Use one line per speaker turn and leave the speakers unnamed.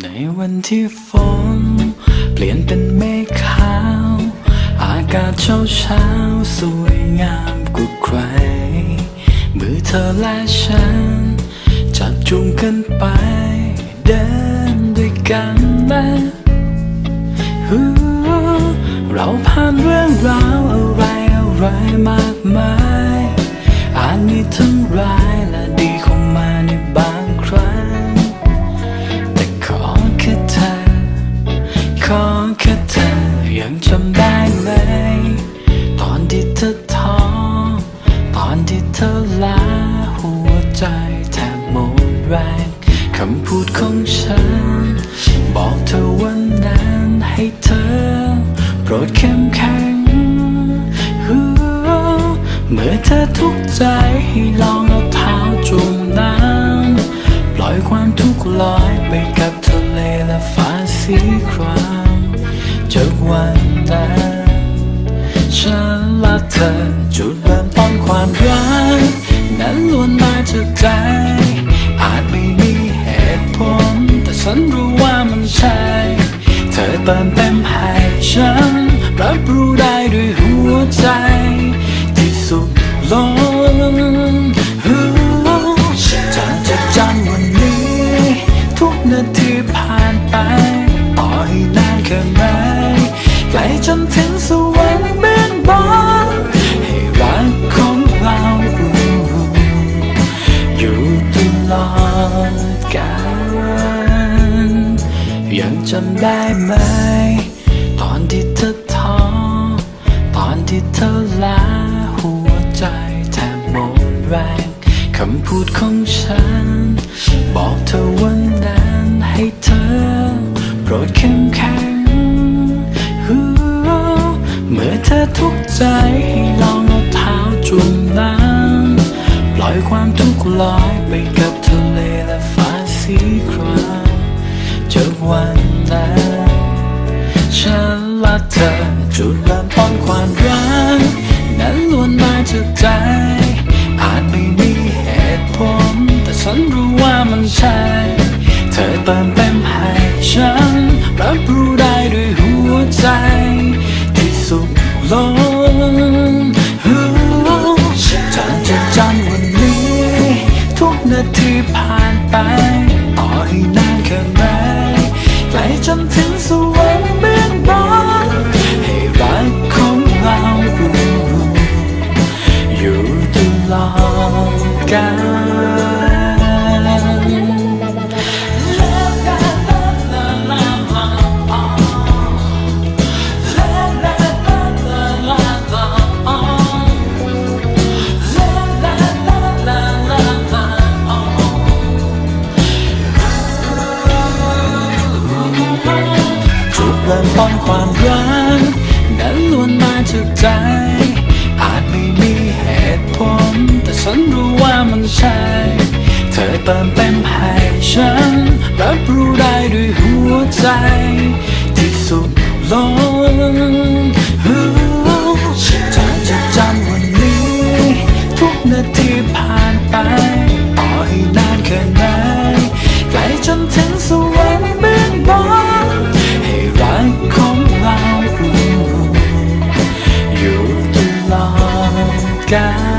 ในวันที่ฝนเปลี่ยนเป็นเมฆขาว อากาศเช้าเช้าสวยงามกว่าใคร มือเธอและฉัน จับจูงกันไป เดินด้วยกันนะเราผ่านเรื่องราวอะไรอะไรมากมายอาจมีทั้งร้าย อนที่เธอลาหัวใจแทบหมดแรงคำพูดของฉัน บอกเธอวันนั้นให้เธอ โปรดเข้มแข็งเมื่อเธอทุกใจให้ลองเอาเท้าจุ่มน้ำปล่อยความทุกข์ลอยไปกับทะเลและฟ้าสีครามจากวันนั้นฉันและเธอจุด ต้นความรักนั้นล้วนมาจากใจ อาจไม่มีเหตุผล แต่ฉันรู้ว่ามันใช่ เธอเติมเต็มให้ฉันรับรู้ ยังจำได้ไหม ตอนที่เธอท้อตอนที่เธอลาหัวใจแทบหมดแรงคำพูดของฉัน บอกเธอวันนั้นให้เธอ โปรดเข้มแข็งเมื่อเธอทุกข์ใจให้ลองเอาเท้าจุ่มน้ำปล่อยความทุกข์ลอยไปกับทะเลและฟ้าสีครามจากวัน รับรู้ได้ด้วยหัวใจ ที่สุขล้นจะจดจำวันนี้ ทุกนาทีผ่านไปต่อให้นานแค่ไหนไกลจนถึง ใจ อาจไม่มีเหตุผล แต่ฉันรู้ว่ามันใช่ เธอเติมเต็มให้ฉัน รับรู้ได้ด้วยหัวใจ ที่สุดล้น เ